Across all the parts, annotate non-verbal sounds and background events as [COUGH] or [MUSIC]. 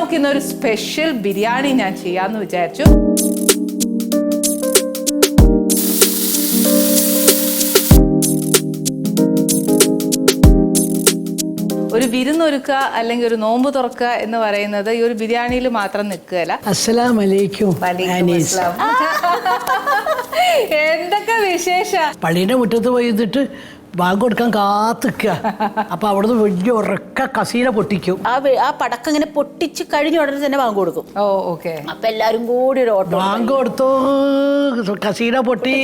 നമുക്ക് ഇന്നൊരു സ്പെഷ്യൽ ബിരിയാണി ഞാൻ ചെയ്യാമെന്ന് വിചാരിച്ചു. ഒരു വിരുന്നൊരുക്കുക അല്ലെങ്കിൽ ഒരു നോമ്പ് തുറക്കുക എന്ന് പറയുന്നത് ഈ ഒരു ബിരിയാണിയിൽ മാത്രം നിൽക്കുകയല്ല. അസ്സലാം വലൈക്കും. [LAUGHS] എന്തൊക്കെ വിശേഷ? പള്ളിയുടെ മുറ്റത്ത് പോയി ബാങ്ക് കൊടുക്കാൻ കാത്തിക്കുക. അപ്പൊ അവിടുന്ന് വലിയ ഉറക്ക കസീല പൊട്ടിക്കും. ആ വെ- ആ പടക്കം ഇങ്ങനെ പൊട്ടിച്ച് കഴിഞ്ഞ ഉടനെ തന്നെ വാങ്ങി കൊടുക്കും. ഓ ഓക്കെ. അപ്പൊ എല്ലാരും കൂടി ഒരു ഓട്ടോ ബാങ്ക് കൊടുത്തു കസീല പൊട്ടി.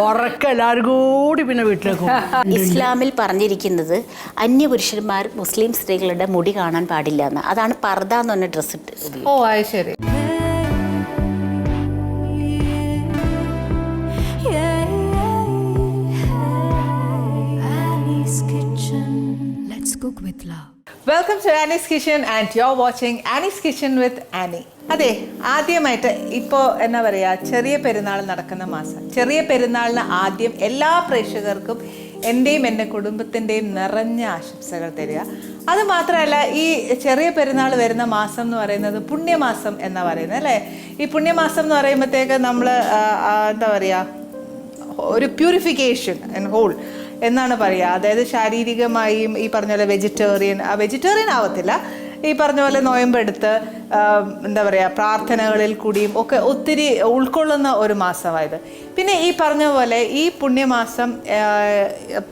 ഉറക്ക എല്ലാരും കൂടി പിന്നെ വീട്ടിലേക്ക് പോകും. [LAUGHS] ഇസ്ലാമിൽ പറഞ്ഞിരിക്കുന്നത് അന്യപുരുഷന്മാർ മുസ്ലിം സ്ത്രീകളുടെ മുടി കാണാൻ പാടില്ല എന്ന്. അതാണ് പർദ എന്ന് പറഞ്ഞ ഡ്രസ്സ് ഇട്ട്. ഓ അത് ശരി. Welcome to Annie's kitchen and you are watching Annie's kitchen with Annie അതെ ആദ്യമായിട്ട് ഇപ്പോൾ എന്താ പറയുക ചെറിയ പെരുന്നാൾ നടക്കുന്ന മാസം. ചെറിയ പെരുന്നാളിന് ആദ്യം എല്ലാ പ്രേക്ഷകർക്കും എന്റെയും എന്റെ കുടുംബത്തിന്റെയും നിറഞ്ഞ ആശംസകൾ തരിക. അത് മാത്രമല്ല ഈ ചെറിയ പെരുന്നാൾ വരുന്ന മാസം എന്ന് പറയുന്നത് പുണ്യമാസം എന്നാ പറയുന്നത് അല്ലേ? ഈ പുണ്യമാസം എന്ന് പറയുമ്പോഴത്തേക്ക് നമ്മൾ എന്താ പറയുക ഒരു പ്യൂരിഫിക്കേഷൻ ആൻഡ് ഹോൾ. എന്നാണ് പറയുക അതായത് ശാരീരികമായും ഈ പറഞ്ഞ പോലെ വെജിറ്റേറിയൻ വെജിറ്റേറിയൻ ആവത്തില്ല. ഈ പറഞ്ഞ പോലെ നോയമ്പെടുത്ത് എന്താ പറയുക പ്രാർത്ഥനകളിൽ കൂടിയും ഒക്കെ ഒത്തിരി ഉൾക്കൊള്ളുന്ന ഒരു മാസമായത്. പിന്നെ ഈ പറഞ്ഞ പോലെ ഈ പുണ്യമാസം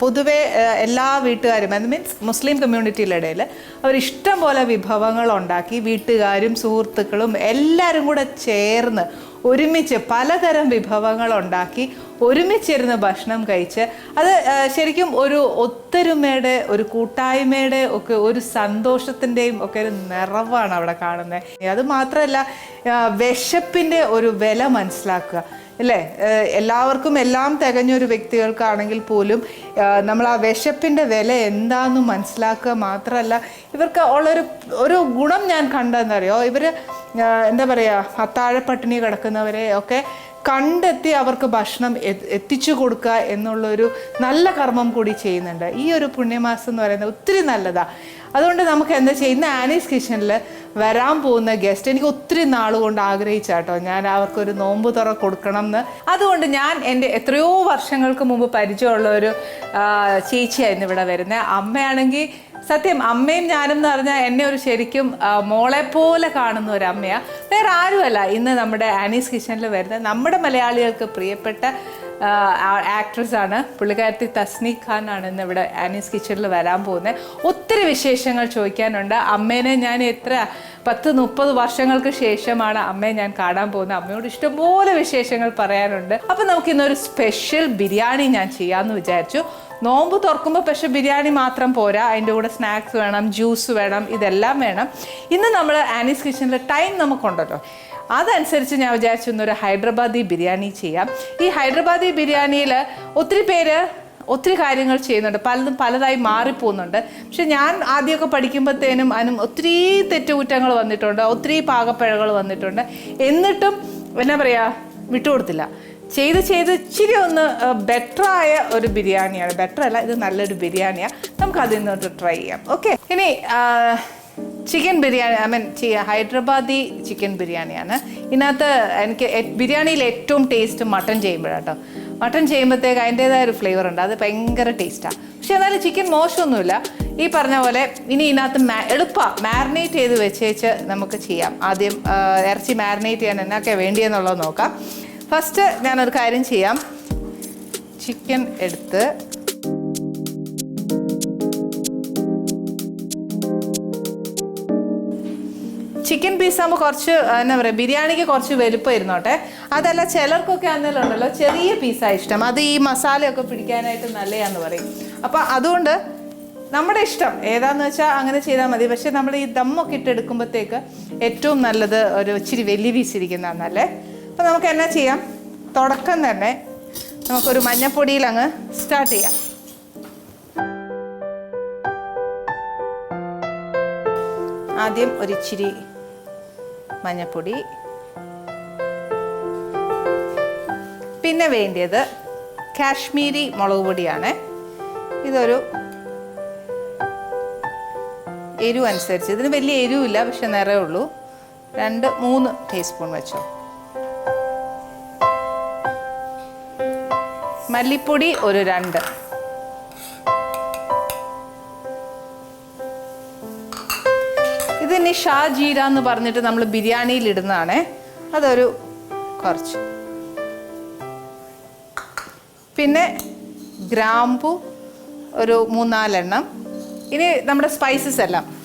പൊതുവേ എല്ലാ വീട്ടുകാരും അത് മീൻസ് മുസ്ലിം കമ്മ്യൂണിറ്റിയുടെ ഇടയിൽ അവർ ഇഷ്ടം പോലെ വിഭവങ്ങൾ ഉണ്ടാക്കി വീട്ടുകാരും സുഹൃത്തുക്കളും എല്ലാവരും കൂടെ ചേർന്ന് ഒരുമിച്ച് പലതരം വിഭവങ്ങൾ ഉണ്ടാക്കി ഒരുമിച്ചിരുന്ന് ഭക്ഷണം കഴിച്ച് അത് ശരിക്കും ഒരു ഒത്തൊരുമയുടെ ഒരു കൂട്ടായ്മയുടെ ഒക്കെ ഒരു സന്തോഷത്തിന്റെയും ഒക്കെ ഒരു നിറവാണ് അവിടെ കാണുന്നത്. അത് മാത്രമല്ല വിശപ്പിന്റെ ഒരു വില മനസ്സിലാക്കുക. അല്ലേ? എല്ലാവർക്കും എല്ലാം തികഞ്ഞൊരു വ്യക്തികൾക്കാണെങ്കിൽ പോലും നമ്മൾ ആ വിശപ്പിന്റെ വില എന്താണെന്ന് മനസ്സിലാക്കുക മാത്രമല്ല ഇവർക്ക് ഉള്ളൊരു ഒരു ഗുണം ഞാൻ കണ്ടെന്നറിയോ ഇവർ എന്താ പറയുക അത്താഴ പട്ടിണി കിടക്കുന്നവരെ ഒക്കെ കണ്ടെത്തി അവർക്ക് ഭക്ഷണം എത്തിച്ചു കൊടുക്കുക എന്നുള്ളൊരു നല്ല കർമ്മം കൂടി ചെയ്യുന്നുണ്ട്. ഈ ഒരു പുണ്യമാസം എന്ന് പറയുന്നത് ഒത്തിരി നല്ലതാണ് അതുകൊണ്ട് നമുക്ക് എന്താ ചെയ്യുന്ന ആനീസ് കിച്ചണിൽ വരാൻ പോകുന്ന ഗസ്റ്റ് എനിക്ക് ഒത്തിരി നാൾ കൊണ്ട് ആഗ്രഹിച്ച കേട്ടോ ഞാൻ അവർക്കൊരു നോമ്പ് തുറ കൊടുക്കണം എന്ന് അതുകൊണ്ട് ഞാൻ എന്റെ എത്രയോ വർഷങ്ങൾക്ക് മുമ്പ് പരിചയമുള്ള ഒരു ചേച്ചിയായിരുന്നു ഇവിടെ വരുന്നത്. അമ്മയാണെങ്കിൽ സത്യം അമ്മയും ഞാനും എന്ന് പറഞ്ഞാൽ എന്നെ ഒരു ശരിക്കും മോളെ പോലെ കാണുന്ന ഒരു അമ്മയാണ് വേറെ ആരുമല്ല ഇന്ന് നമ്മുടെ ആനീസ് കിച്ചണിൽ വരുന്നത്. നമ്മുടെ മലയാളികൾക്ക് പ്രിയപ്പെട്ട ആക്ട്രസ് ആണ്. പുള്ളിക്കാരത്തി തസ്നി ഖാൻ ആണ് ഇന്ന് ഇവിടെ ആനീസ് കിച്ചണിൽ വരാൻ പോകുന്നത് ഒത്തിരി വിശേഷങ്ങൾ ചോദിക്കാനുണ്ട്. അമ്മേനെ ഞാൻ എത്ര പത്ത് മുപ്പത് വർഷങ്ങൾക്ക് ശേഷമാണ് അമ്മയെ ഞാൻ കാണാൻ പോകുന്നത് അമ്മയോട് ഇഷ്ടംപോലെ വിശേഷങ്ങൾ പറയാനുണ്ട്. അപ്പം നമുക്ക് ഇന്നൊരു സ്പെഷ്യൽ ബിരിയാണി ഞാൻ ചെയ്യാമെന്ന് വിചാരിച്ചു. നോമ്പ് തുറക്കുമ്പോൾ പക്ഷേ ബിരിയാണി മാത്രം പോരാ. അതിന്റെ കൂടെ സ്നാക്സ് വേണം ജ്യൂസ് വേണം ഇതെല്ലാം വേണം. ഇന്ന് നമ്മൾ ആനീസ് കിച്ചണിൽ ടൈം നമുക്കുണ്ടല്ലോ. അതനുസരിച്ച് ഞാൻ വിചാരിച്ചു ഇന്നൊരു ഹൈദരാബാദി ബിരിയാണി ചെയ്യാം. ഈ ഹൈദരാബാദി ബിരിയാണിയിൽ ഒത്തിരി പേര് ഒത്തിരി കാര്യങ്ങൾ ചെയ്യുന്നുണ്ട്. പലതും പലതായി മാറിപ്പോകുന്നുണ്ട്. പക്ഷെ ഞാൻ ആദ്യമൊക്കെ പഠിക്കുമ്പോഴത്തേനും അതിനും ഒത്തിരി തെറ്റുകുറ്റങ്ങൾ വന്നിട്ടുണ്ട്. ഒത്തിരി പാകപ്പഴകൾ വന്നിട്ടുണ്ട്. എന്നിട്ടും എന്നാ പറയുക വിട്ടുകൊടുത്തില്ല. ചെയ്ത് ചെയ്ത് ഇച്ചിരി ഒന്ന് ബെറ്ററായ ഒരു ബിരിയാണിയാണ്. ബെറ്റർ അല്ല ഇത് നല്ലൊരു ബിരിയാണിയാണ് നമുക്ക് അതിൽ നിന്നൊട്ട് ട്രൈ ചെയ്യാം. ഓക്കെ? ഇനി chicken biryani I mean Hyderabadi chicken ബിരിയാണിയാണ്. ഇതിനകത്ത് എനിക്ക് ബിരിയാണിയിൽ ഏറ്റവും ടേസ്റ്റ് മട്ടൺ ചെയ്യുമ്പോഴാട്ടോ. മട്ടൺ ചെയ്യുമ്പോഴത്തേക്ക് അതിന്റെതായ ഒരു ഫ്ലേവർ ഉണ്ട്. അത് ഭയങ്കര ടേസ്റ്റാണ് പക്ഷെ എന്നാലും ചിക്കൻ മോശമൊന്നുമില്ല. ഈ പറഞ്ഞ പോലെ ഇനി ഇതിനകത്ത് മാ മാരിനേറ്റ് ചെയ്ത് വെച്ചേച്ച് നമുക്ക് ചെയ്യാം. ആദ്യം ഇറച്ചി മാരിനേറ്റ് ചെയ്യാൻ എന്നൊക്കെ വേണ്ടിയെന്നുള്ളത് നോക്കാം. ഫസ്റ്റ് ഞാനൊരു കാര്യം ചെയ്യാം. ചിക്കൻ എടുത്ത് ചിക്കൻ പീസ് ആകുമ്പോൾ കുറച്ച് എന്താ പറയുക ബിരിയാണിക്ക് കുറച്ച് വലുപ്പം ഇരുന്നോട്ടെ അതല്ല ചിലർക്കൊക്കെ ആണെങ്കിലും ഉണ്ടല്ലോ ചെറിയ പീസാണ് ഇഷ്ടം. അത് ഈ മസാലയൊക്കെ പിടിക്കാനായിട്ട് നല്ലതാന്ന് പറയും. അപ്പം അതുകൊണ്ട് നമ്മുടെ ഇഷ്ടം ഏതാന്ന് വെച്ചാൽ അങ്ങനെ ചെയ്താൽ മതി. പക്ഷെ നമ്മൾ ഈ ദമ്മൊക്കെ ഇട്ടെടുക്കുമ്പോഴത്തേക്ക് ഏറ്റവും നല്ലത് ഒരു ഇച്ചിരി വലിയ പീസ് ഇരിക്കുന്നതാണല്ലേ അപ്പം നമുക്ക് എന്നാ ചെയ്യാം? തുടക്കം തന്നെ നമുക്കൊരു മഞ്ഞപ്പൊടിയിൽ അങ്ങ് സ്റ്റാർട്ട് ചെയ്യാം. ആദ്യം ഒരു മഞ്ഞപ്പൊടി. പിന്നെ വേണ്ടിയത് കാശ്മീരി മുളക് പൊടിയാണ്. ഇതൊരു എരിവ് അനുസരിച്ച്. ഇതിന് വലിയ എരിവില്ല പക്ഷെ നിറയേ ഉള്ളൂ. രണ്ട് മൂന്ന് ടീസ്പൂൺ വെച്ചോ. മല്ലിപ്പൊടി ഒരു രണ്ട്. ഇനി ഷാ ജീര എന്ന് പറഞ്ഞിട്ട് നമ്മൾ ബിരിയാണിയിൽ ഇടുന്നതാണേ. അതൊരു കുറച്ച്. പിന്നെ ഗ്രാമ്പു ഒരു മൂന്നാലെണ്ണം. ഇനി നമ്മുടെ സ്പൈസസ് എല്ലാം.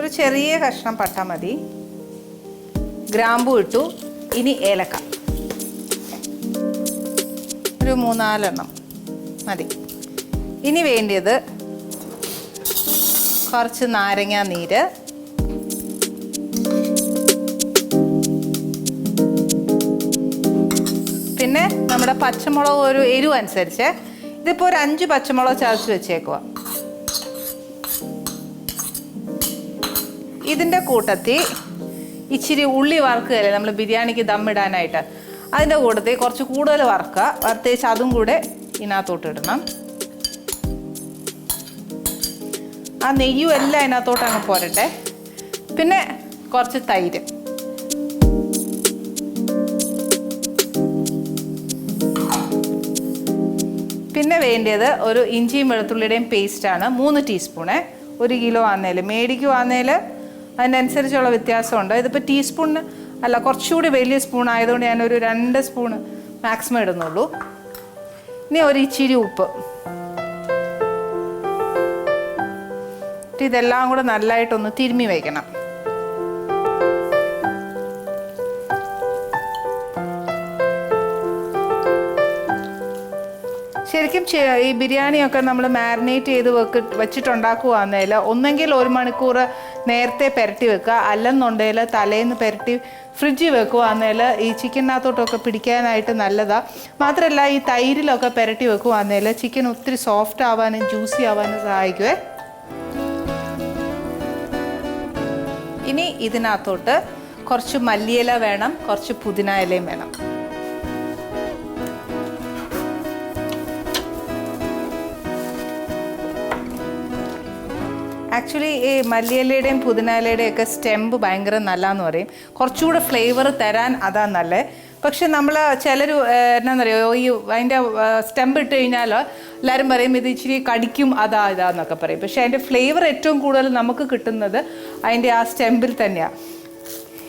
ഒരു ചെറിയ കഷ്ണം പട്ട മതി. ഗ്രാമ്പു ഇട്ടു. ഇനി ഏലക്ക. ഒരു മൂന്നാലെണ്ണം. മതി. ഇനി വേണ്ടിയത് കുറച്ച് നാരങ്ങ നീര്. പിന്നെ നമ്മുടെ പച്ചമുളക് ഒരു എരിവ് അനുസരിച്ച് ഇതിപ്പോൾ ഒരു അഞ്ച് പച്ചമുളക് ചതച്ച് വെച്ചേക്കുക ഇതിന്റെ കൂട്ടത്തിൽ ഇച്ചിരി ഉള്ളി വറുക്കുകയല്ലേ നമ്മൾ ബിരിയാണിക്ക് ദമ്മിടാനായിട്ട് അതിന്റെ കൂട്ടത്തിൽ കുറച്ച് കൂടുതൽ വറുക്കുക. വറുത്തേച്ച് അതും കൂടെ ഇതിനകത്തോട്ട് ഇടണം. ആ നെയ്യും എല്ലാം അതിനകത്തോട്ട് അങ്ങ് പോരട്ടെ. പിന്നെ കുറച്ച് തൈര്. പിന്നെ വേണ്ടത് ഒരു ഇഞ്ചിയും വെളുത്തുള്ളിയുടെയും പേസ്റ്റാണ് മൂന്ന് ടീസ്പൂണ് ഒരു കിലോ ആന്നേൽ മേടിക്കുവാന്നേൽ അതിനനുസരിച്ചുള്ള വ്യത്യാസമുണ്ട്. ഇതിപ്പോൾ ടീസ്പൂണിന് അല്ല കുറച്ചുകൂടി വലിയ സ്പൂൺ ആയതുകൊണ്ട് ഞാനൊരു രണ്ട് സ്പൂൺ മാക്സിമം ഇടുന്നുള്ളൂ. ഇനി ഒരു ഇച്ചിരി ഉപ്പ്. എന്നിട്ട് ഇതെല്ലാം കൂടെ നല്ലതായിട്ടൊന്ന് തിരുമ്മി വയ്ക്കണം. ശരിക്കും ഈ ബിരിയാണിയൊക്കെ നമ്മൾ മാരിനേറ്റ് ചെയ്ത് വെക്ക് വെച്ചിട്ടുണ്ടാക്കുകയാണെങ്കിൽ ഒന്നെങ്കിൽ ഒരു മണിക്കൂർ നേരത്തെ പുരട്ടി വെക്കുക. അല്ലെന്നുണ്ടെങ്കിൽ തലേന്ന് പുരട്ടി ഫ്രിഡ്ജിൽ വെക്കുകയാണെങ്കിൽ ഈ ചിക്കനകത്തോട്ടൊക്കെ പിടിക്കാനായിട്ട് നല്ലതാണ് മാത്രമല്ല ഈ തൈരിലൊക്കെ പുരട്ടി വെക്കുകയാണെങ്കിൽ ചിക്കൻ ഒത്തിരി സോഫ്റ്റ് ആവാനും ജ്യൂസി ആവാനും സഹായിക്കുവേ. ഇനി ഇതിനകത്തോട്ട് കുറച്ച് മല്ലിയില വേണം കുറച്ച് പുതിന ഇലയും വേണം. ആക്ച്വലി ഈ മല്ലിയിലയുടെയും പുതിനയിലയുടെയും ഒക്കെ സ്റ്റെമ്പ് ഭയങ്കര നല്ലതെന്ന് പറയും. കുറച്ചുകൂടെ ഫ്ലേവർ തരാൻ അതാ നല്ലത് പക്ഷെ നമ്മൾ ചിലർ എന്നാന്നറിയോ ഈ അതിന്റെ സ്റ്റെമ്പ് ഇട്ട് കഴിഞ്ഞാൽ എല്ലാവരും പറയും ഇത് ഇച്ചിരി കടിക്കും അതാ ഇതാന്നൊക്കെ പറയും. പക്ഷെ അതിന്റെ ഫ്ലേവർ ഏറ്റവും കൂടുതൽ നമുക്ക് കിട്ടുന്നത് അതിന്റെ ആ സ്റ്റെമ്പിൽ തന്നെയാണ്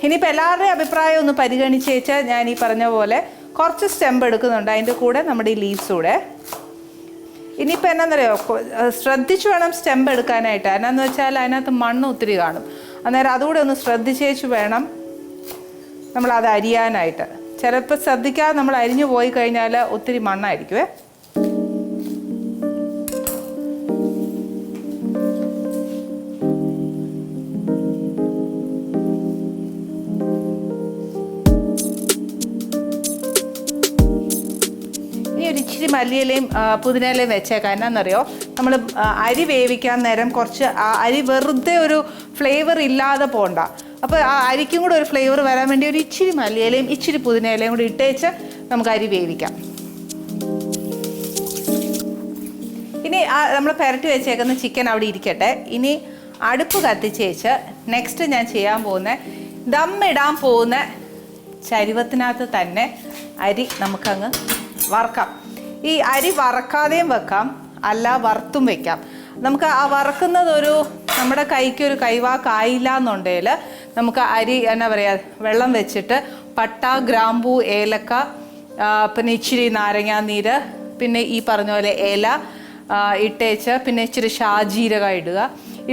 ഇനിയിപ്പോൾ എല്ലാവരുടെയും അഭിപ്രായം ഒന്ന് പരിഗണിച്ച് വെച്ചാൽ ഞാൻ ഈ പറഞ്ഞ പോലെ കുറച്ച് സ്റ്റെമ്പ് എടുക്കുന്നുണ്ട്. അതിന്റെ കൂടെ നമ്മുടെ ഈ ലീവ്സ് കൂടെ ഇനിയിപ്പോൾ എന്നാന്നറിയോ കൊ- ശ്രദ്ധിച്ചു വേണം സ്റ്റെമ്പ് എടുക്കാനായിട്ട്. എന്നാന്ന് വെച്ചാൽ അതിനകത്ത് മണ്ണ് ഒത്തിരി കാണും. അന്നേരം അതുകൂടെ ഒന്ന് ശ്രദ്ധിച്ചേച്ച് വേണം നമ്മൾ അത് അരിയാനായിട്ട്. ചിലപ്പോൾ ശ്രദ്ധിക്കാതെ നമ്മൾ അരിഞ്ഞു പോയി കഴിഞ്ഞാൽ ഒത്തിരി മണ്ണായിരിക്കുമേ ഇച്ചിരി മല്ലിയിലയും പുതിനയിലയും വെച്ചേക്കാം. എന്നാണെന്നറിയോ നമ്മൾ അരി വേവിക്കാൻ നേരം കുറച്ച് അരി വെറുതെ ഒരു ഫ്ലേവർ ഇല്ലാതെ പോണ്ട. അപ്പോൾ ആ അരിക്കും കൂടെ ഒരു ഫ്ലേവർ വരാൻ വേണ്ടി ഒരു ഇച്ചിരി മല്ലിയിലയും ഇച്ചിരി പുതിനയിലയും കൂടി ഇട്ടേച്ച് നമുക്ക് അരി വേവിക്കാം. ഇനി ആ നമ്മൾ പുരട്ടി വെച്ചേക്കുന്ന ചിക്കൻ അവിടെ ഇരിക്കട്ടെ. ഇനി അടുപ്പ് കത്തിച്ചേച്ച് നെക്സ്റ്റ് ഞാൻ ചെയ്യാൻ പോകുന്ന ദമ്മിടാൻ പോകുന്ന ചരുവത്തിനകത്ത് തന്നെ അരി നമുക്കങ്ങ് വറക്കാം. ഈ അരി വറക്കാതെയും വെക്കാം അല്ല വറുത്തും വെക്കാം. നമുക്ക് ആ വറക്കുന്നത് ഒരു നമ്മുടെ കൈക്ക് ഒരു കൈവാക്കായില്ല എന്നുണ്ടെങ്കിൽ നമുക്ക് അരി എന്നാ പറയുക വെള്ളം വെച്ചിട്ട് പട്ട ഗ്രാമ്പൂ ഏലക്ക പിന്നെ ഇച്ചിരി നാരങ്ങാ നീര് പിന്നെ ഈ പറഞ്ഞ പോലെ ഇല ഇട്ടേച്ച് പിന്നെ ഇച്ചിരി ഷാജീരക ഇടുക.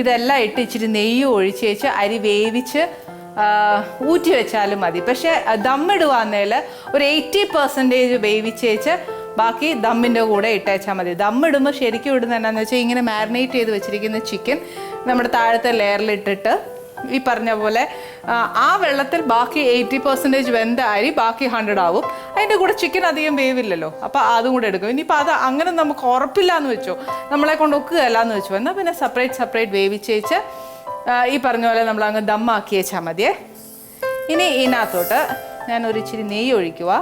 ഇതെല്ലാം ഇട്ട് ഇച്ചിരി നെയ്യ് ഒഴിച്ചേച്ച് അരി വേവിച്ച് ഊറ്റി വെച്ചാലും മതി. പക്ഷേ ദമ്മിടുവാന്നേൽ ഒരു എയ്റ്റി പെർസെന്റേജ് വേവിച്ചേച്ച് ബാക്കി ദമ്മിന്റെ കൂടെ ഇട്ടേച്ചാൽ മതി. ദമ്മിടുമ്പോൾ ശരിക്കും ഇടുന്ന എന്നാന്ന് വെച്ചാൽ ഇങ്ങനെ മാരിനേറ്റ് ചെയ്ത് വെച്ചിരിക്കുന്ന ചിക്കൻ നമ്മുടെ താഴത്തെ ലെയറിൽ ഇട്ടിട്ട് ഈ പറഞ്ഞ പോലെ ആ, വെള്ളത്തിൽ ബാക്കി എയ്റ്റി പെർസെന്റേജ് വെന്ത അരി ബാക്കി ഹൺഡ്രഡ് ആവും. അതിന്റെ കൂടെ ചിക്കൻ അധികം വേവില്ലല്ലോ. അപ്പോൾ അതും കൂടെ എടുക്കും. ഇനിയിപ്പോൾ അത് അങ്ങനെ നമുക്ക് ഉറപ്പില്ല എന്ന് വെച്ചോ നമ്മളെ കൊണ്ട് ഒക്കുകയല്ല എന്ന് വെച്ചോ എന്നാൽ പിന്നെ സെപ്പറേറ്റ് സെപ്പറേറ്റ് വേവിച്ചേച്ച് ഈ പറഞ്ഞ പോലെ നമ്മൾ അങ്ങ് ദമ്മാക്കി വെച്ചാൽ മതിയേ. ഇനി ഇതിനകത്തോട്ട് ഒരു ഇച്ചിരി നെയ്യ് ഒഴിക്കുക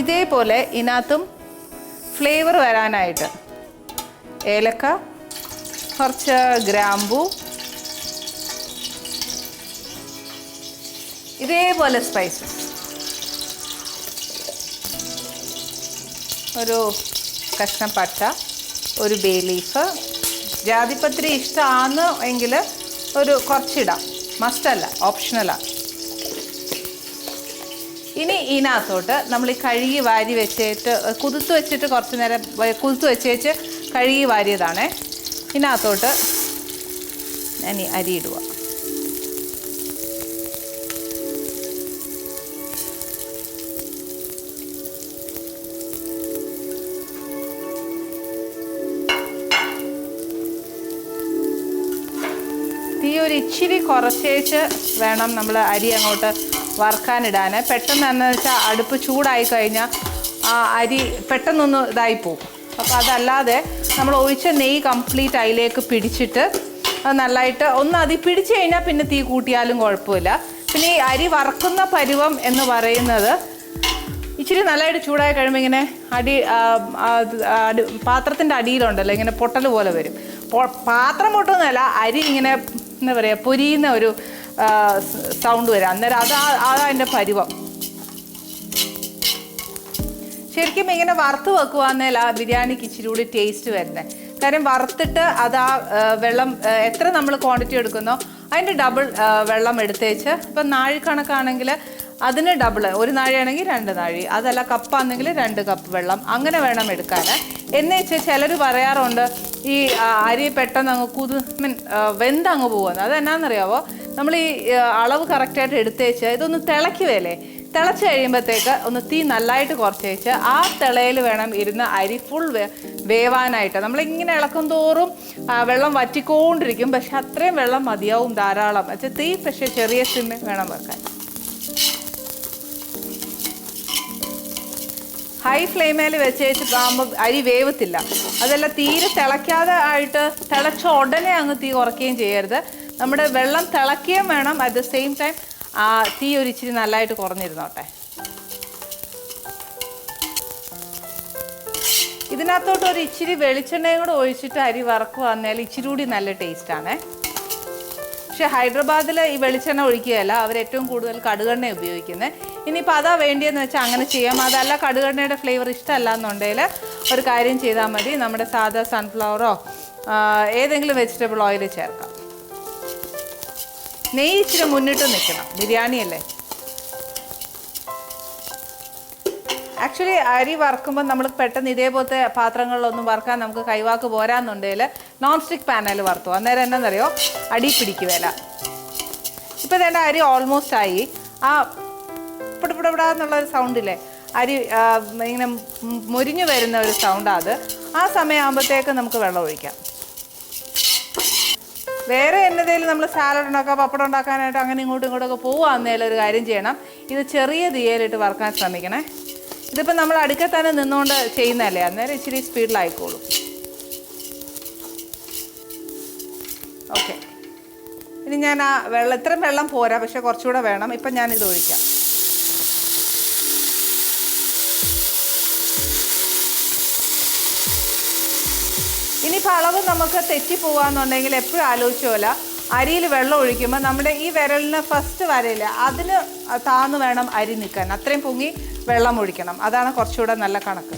ഇതേപോലെ ഇതിനകത്തും ഫ്ലേവർ വരാനായിട്ട് ഏലക്ക കുറച്ച് ഗ്രാമ്പു ഇതേപോലെ സ്പൈസസ് ഒരു കഷ്ണം പട്ട ഒരു ബേ ലീഫ് ജാതിപത്രി ഇഷ്ടമാണ് എങ്കിൽ ഒരു കുറച്ചിടാം. മസ്റ്റല്ല ഓപ്ഷണലാണ് ഇനി ഇതിനകത്തോട്ട് നമ്മൾ ഈ കഴുകി വാരി വെച്ചിട്ട് കുതിർത്ത് വെച്ചിട്ട് കുറച്ച് നേരം കുതിർത്ത് വെച്ചേച്ച് കഴുകി വാരിയതാണേ. ഇതിനകത്തോട്ട് ഞാൻ ഈ അരി ഇടുക. തീ ഒരു ഇച്ചിരി കുറച്ചേച്ച് വേണം നമ്മൾ അരി അങ്ങോട്ട് വറുക്കാനിടാൻ പെട്ടെന്ന് എന്ന് വെച്ചാൽ അടുപ്പ് ചൂടായി കഴിഞ്ഞാൽ ആ അരി പെട്ടെന്നൊന്ന് ഇതായി പോകും. അപ്പോൾ അതല്ലാതെ നമ്മൾ ഒഴിച്ച നെയ്യ് കംപ്ലീറ്റ് അതിലേക്ക് പിടിച്ചിട്ട് അത് നല്ലതായിട്ട് ഒന്ന് അതി പിടിച്ചു കഴിഞ്ഞാൽ പിന്നെ തീ കൂട്ടിയാലും കുഴപ്പമില്ല. പിന്നെ ഈ അരി വറക്കുന്ന പരുവം എന്ന് പറയുന്നത് ഇച്ചിരി നല്ലതായിട്ട് ചൂടായി കഴിയുമ്പോൾ ഇങ്ങനെ അടി അടി പാത്രത്തിന്റെ അടിയിലുണ്ടല്ലോ ഇങ്ങനെ പൊട്ടൽ പോലെ വരും. പാത്രം പൊട്ടുന്നതല്ല അരി ഇങ്ങനെ എന്താ പറയുക പൊരിയുന്ന ഒരു സൗണ്ട് വരാം. അന്നേരം അത് അതാ അതിന്റെ പരിവം. ശരിക്കും ഇങ്ങനെ വറുത്ത് വെക്കുവാന്നേൽ ആ ബിരിയാണിക്ക് ഇച്ചിരി കൂടി ടേസ്റ്റ് വരുന്നത് കാര്യം വറുത്തിട്ട് അത് ആ വെള്ളം എത്ര നമ്മൾ ക്വാണ്ടിറ്റി എടുക്കുന്നോ അതിന്റെ ഡബിൾ വെള്ളം എടുത്തേച്ച് ഇപ്പം നാഴി കണക്കാണെങ്കിൽ അതിന് ഡബിൾ ഒരു നാഴിയാണെങ്കിൽ രണ്ട് നാഴി അതല്ല കപ്പാണെങ്കിൽ രണ്ട് കപ്പ് വെള്ളം അങ്ങനെ വേണം എടുക്കാൻ എന്ന് വെച്ചാൽ ചിലർ പറയാറുണ്ട് ഈ അരി പെട്ടെന്ന് അങ്ങ് കുതു മീൻ വെന്ത് അങ്ങ് പോകുന്നത് അത് നമ്മൾ ഈ അളവ് കറക്റ്റായിട്ട് എടുത്തേച്ച് ഇതൊന്ന് തിളയ്ക്കുവേലേ. തിളച്ച് കഴിയുമ്പോഴത്തേക്ക് ഒന്ന് തീ നല്ലതായിട്ട് കുറച്ച് വെച്ച് ആ തിളയിൽ വേണം ഇരുന്ന് അരി ഫുൾ വേവാനായിട്ട്. നമ്മളിങ്ങനെ ഇളക്കും തോറും വെള്ളം വറ്റിക്കൊണ്ടിരിക്കും. പക്ഷെ അത്രയും വെള്ളം മതിയാവും ധാരാളം. വെച്ചാൽ തീ പക്ഷേ ചെറിയ സിമ്മിൽ വേണം വെക്കാൻ. ഹൈ ഫ്ലെയിമേൽ വെച്ച് വെച്ചിട്ടാകുമ്പോൾ അരി വേവത്തില്ല. അതല്ല തീരെ തിളയ്ക്കാതെ ആയിട്ട് തിളച്ച ഉടനെ അങ്ങ് തീ കുറയ്ക്കുകയും ചെയ്യരുത്. നമ്മുടെ വെള്ളം തിളക്കുകയും വേണം. അറ്റ് ദ സെയിം ടൈം തീ ഒരു ഇച്ചിരി നല്ലതായിട്ട് കുറഞ്ഞിരുന്നോട്ടെ. ഇതിനകത്തോട്ട് ഒരു ഇച്ചിരി വെളിച്ചെണ്ണയും കൂടെ ഒഴിച്ചിട്ട് അരി വറക്കുക വന്നാൽ ഇച്ചിരി കൂടി നല്ല ടേസ്റ്റാണേ പക്ഷെ ഹൈദരാബാദിൽ ഈ വെളിച്ചെണ്ണ ഒഴിക്കുകയല്ല. അവർ ഏറ്റവും കൂടുതൽ കടുകെണ്ണ ഉപയോഗിക്കുന്നത് ഇനിയിപ്പോൾ അതാ വേണ്ടിയെന്ന് വെച്ചാൽ അങ്ങനെ ചെയ്യാം. അതല്ല കടുകെണ്ണയുടെ ഫ്ലേവർ ഇഷ്ടമല്ല എന്നുണ്ടെങ്കിൽ ഒരു കാര്യം ചെയ്താൽ മതി. നമ്മുടെ സാധാ സൺഫ്ലവറോ ഏതെങ്കിലും വെജിറ്റബിൾ ഓയിൽ ചേർക്കാം. നെയ്യ് ഇച്ചിരി മുന്നിട്ട് നിൽക്കണം. ബിരിയാണി അല്ലേ? ആക്ച്വലി അരി വറുക്കുമ്പോൾ നമ്മൾ പെട്ടെന്ന് ഇതേപോലത്തെ പാത്രങ്ങളിലൊന്നും വറുക്കാൻ നമുക്ക് കൈവാക്ക് പോരാന്നുണ്ടെങ്കിൽ നോൺ സ്റ്റിക്ക് പാനൽ വറുത്തു. അന്നേരം എന്നറിയോ അടി പിടിക്കുവേല ഇപ്പോൾ ഇതേണ്ട അരി ഓൾമോസ്റ്റ് ആയി. ആ പിടപിടപിട എന്നുള്ള ഒരു സൗണ്ടില്ലേ അരി ഇങ്ങനെ മുരിഞ്ഞു വരുന്ന ഒരു സൗണ്ടാണ് അത്. ആ സമയമാകുമ്പോഴത്തേക്ക് നമുക്ക് വെള്ളം ഒഴിക്കാം. വേറെ എന്നതേലും നമ്മൾ സാലഡ് ഉണ്ടാക്കുക പപ്പടം ഉണ്ടാക്കാനായിട്ട് അങ്ങനെ ഇങ്ങോട്ടും ഇങ്ങോട്ടൊക്കെ പോവുകയാന്നേലും ഒരു കാര്യം ചെയ്യണം. ഇത് ചെറിയ തീയലിട്ട് വറക്കാൻ ശ്രമിക്കണേ. ഇതിപ്പോൾ നമ്മൾ അടുക്കൽ തന്നെ നിന്നുകൊണ്ട് ചെയ്യുന്നതല്ലേ? അന്നേരം ഇച്ചിരി സ്പീഡിലായിക്കോളും ഓക്കെ ഇനി ഞാൻ ആ വെള്ളം ഇത്രയും വെള്ളം പോരാ പക്ഷെ കുറച്ചുകൂടെ വേണം. ഇപ്പം ഞാനിത് ഒഴിക്കാം. ഇനിയിപ്പോൾ അളവ് നമുക്ക് തെറ്റി തെറ്റിപ്പോവാന്നുണ്ടെങ്കിൽ എപ്പോഴും ആലോചിച്ചോല അരിയിൽ വെള്ളം ഒഴിക്കുമ്പോൾ നമ്മുടെ ഈ വിരലിന് ഫസ്റ്റ് വരയില്ല അതിന് താന്ന് വേണം അരി നിൽക്കാൻ. അത്രയും പൊങ്ങി വെള്ളം ഒഴിക്കണം. അതാണ് കുറച്ചുകൂടെ നല്ല കണക്ക്.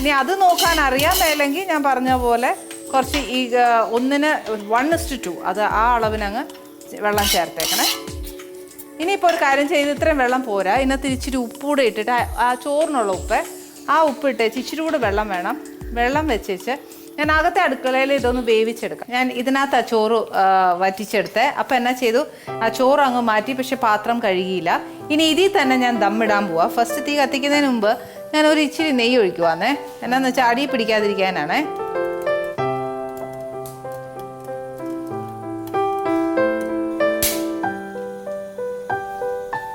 ഇനി അത് നോക്കാൻ അറിയാൻ മേലെങ്കിൽ ഞാൻ പറഞ്ഞ പോലെ കുറച്ച് ഈ ഒന്നിന് വൺ ഇസ്റ്റ് ടു അത് ആ അളവിനങ്ങ് വെള്ളം ചേർത്തേക്കണേ. ഇനിയിപ്പോൾ ഒരു കാര്യം ചെയ്ത് ഇത്രയും വെള്ളം പോരാ. ഇതിനകത്ത് ഇച്ചിരി ഉപ്പൂടെ ഇട്ടിട്ട് ആ- ആ ചോറിനുള്ള ഉപ്പ് ആ ഉപ്പ് ഇട്ടേച്ച് ഇച്ചിരി കൂടെ വെള്ളം വേണം. വെള്ളം വെച്ചേച്ച് ഞാൻ അകത്തെ അടുക്കളയിൽ ഇതൊന്ന് വേവിച്ചെടുക്കാം. ഞാൻ ഇതിനകത്ത് ആ ചോറ് വറ്റിച്ചെടുത്ത്. അപ്പം എന്നാ ചെയ്തു? ആ ചോറ് അങ്ങ് മാറ്റി പക്ഷെ പാത്രം കഴുകിയില്ല. ഇനി ഇതിൽ തന്നെ ഞാൻ ദമ്മിടാൻ പോവാം. ഫസ്റ്റ് തീ കത്തിക്കുന്നതിന് മുമ്പ് ഞാൻ ഒരു ഇച്ചിരി നെയ്യ് ഒഴിക്കുവാന്നേ. എന്നാന്ന് വെച്ചാൽ അടി പിടിക്കാതിരിക്കാനാണേ.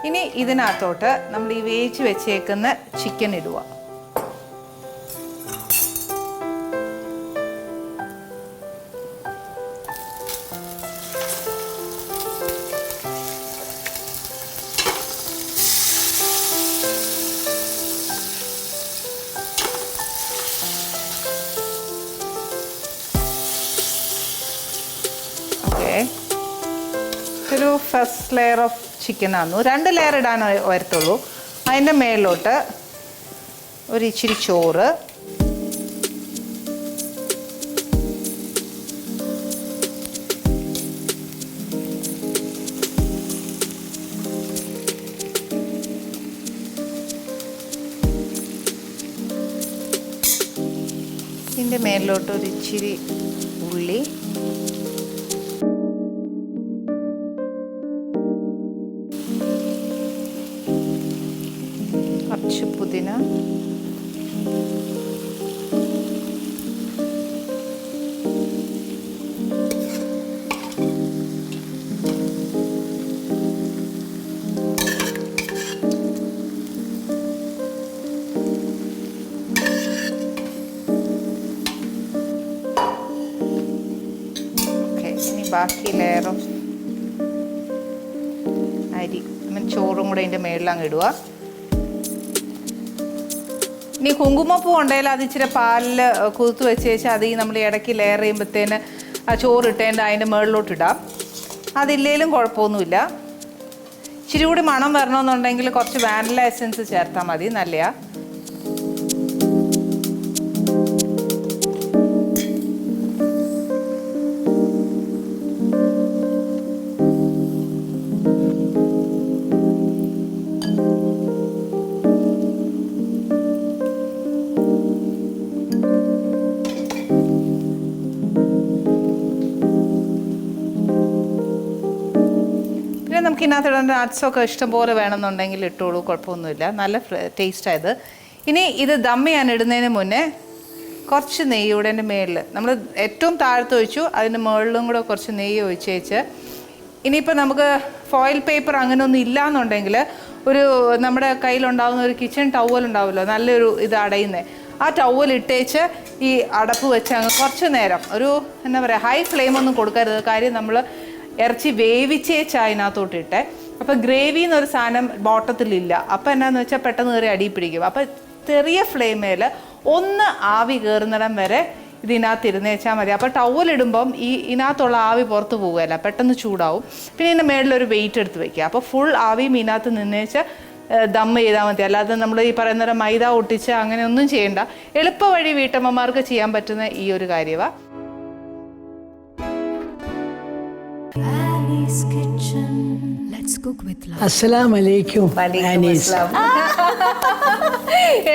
ഇനി ഇതിനകത്തോട്ട് നമ്മൾ ഈ വേവിച്ച് വെച്ചേക്കുന്ന ചിക്കൻ ഇടുക ചിക്കൻ ആന്നു രണ്ട് ലെയർ ഇടാൻ വരത്തുള്ളൂ. അതിന്റെ മേളിലോട്ട് ഒരു ഇച്ചിരി ചോറ്. ഇതിന്റെ മേലിലോട്ട് ഒരു ഇച്ചിരി ഉള്ളി. ബാക്കി ലെയറും അരി ചോറും കൂടെ അതിന്റെ മേളിലങ്ങ് ഇടുക ഇനി കുങ്കുമപ്പൂ ഉണ്ടെങ്കിൽ അത് ഇച്ചിരി പാലിൽ കുതിർത്ത് വെച്ച് വെച്ചാൽ അത് നമ്മൾ ഇടയ്ക്ക് ലെയർ ചെയ്യുമ്പോഴത്തേന് ആ ചോറ് ഇട്ടേണ്ട അതിന്റെ മുകളിലോട്ട് ഇടാം. അതില്ലേലും കുഴപ്പമൊന്നുമില്ല. ഇച്ചിരി കൂടി മണം വരണമെന്നുണ്ടെങ്കിൽ കുറച്ച് വാനില എസൻസ് ചേർത്താൽ മതി നല്ലയാ. നമുക്ക് ഇതിനകത്ത് ഇടേണ്ട നട്ട്സൊക്കെ ഇഷ്ടംപോലെ വേണമെന്നുണ്ടെങ്കിൽ ഇട്ടോളൂ കുഴപ്പമൊന്നുമില്ല. നല്ല ടേസ്റ്റായത് ഇനി ഇത് ദം ചെയ്യാൻ ഇടുന്നതിന് മുന്നേ കുറച്ച് നെയ്യ് ഇവിടെ എന്റെ മേളിൽ നമ്മൾ ഏറ്റവും താഴത്ത് ഒഴിച്ചു അതിന്റെ മുകളിലും കൂടെ കുറച്ച് നെയ്യ് ഒഴിച്ച് വെച്ച് ഇനിയിപ്പോൾ നമുക്ക് ഫോയിൽ പേപ്പർ അങ്ങനെയൊന്നും ഇല്ല എന്നുണ്ടെങ്കിൽ ഒരു നമ്മുടെ കയ്യിലുണ്ടാകുന്ന ഒരു കിച്ചൺ ടവൽ ഉണ്ടാവുമല്ലോ നല്ലൊരു ഇത് അടയുന്നത് ആ ടവൽ ഇട്ടേച്ച് ഈ അടപ്പ് വെച്ച് അങ്ങ് കുറച്ച് നേരം ഒരു എന്താ പറയുക ഹൈ ഫ്ലെയിം ഒന്നും കൊടുക്കരുത്. കാര്യം നമ്മൾ ഇറച്ചി വേവിച്ചേ അതിനകത്തോട്ട് ഇട്ടെ അപ്പോൾ ഗ്രേവി എന്നൊരു സാധനം ബോട്ടത്തിലില്ല. അപ്പോൾ എന്നാന്ന് വെച്ചാൽ പെട്ടെന്ന് കയറി അടി പിടിക്കും. അപ്പോൾ ചെറിയ ഫ്ലെയിമേൽ ഒന്ന് ആവി കയറുന്നിടം വരെ ഇതിനകത്ത് ഇരുന്നേച്ചാൽ മതി. അപ്പോൾ ടവലിടുമ്പം ഈ ഇതിനകത്തുള്ള ആവി പുറത്ത് പോകുകയല്ല പെട്ടെന്ന് ചൂടാവും. പിന്നെ ഇതിന്റെ മേളിലൊരു വെയിറ്റ് എടുത്ത് വെക്കുക. അപ്പോൾ ഫുൾ ആവിയും ഇതിനകത്ത് നിന്നേച്ച് ദം ചെയ്താൽ മതി. അല്ലാതെ നമ്മൾ ഈ പറയുന്ന മൈദ ഒട്ടിച്ച് അങ്ങനെയൊന്നും ചെയ്യേണ്ട. ചെയ്യണ്ട എളുപ്പ വഴി വീട്ടമ്മമാർക്ക് ചെയ്യാൻ പറ്റുന്ന ഈ ഒരു കാര്യമാണ് അസ്സലാം വലൈക്കും ആനീസ്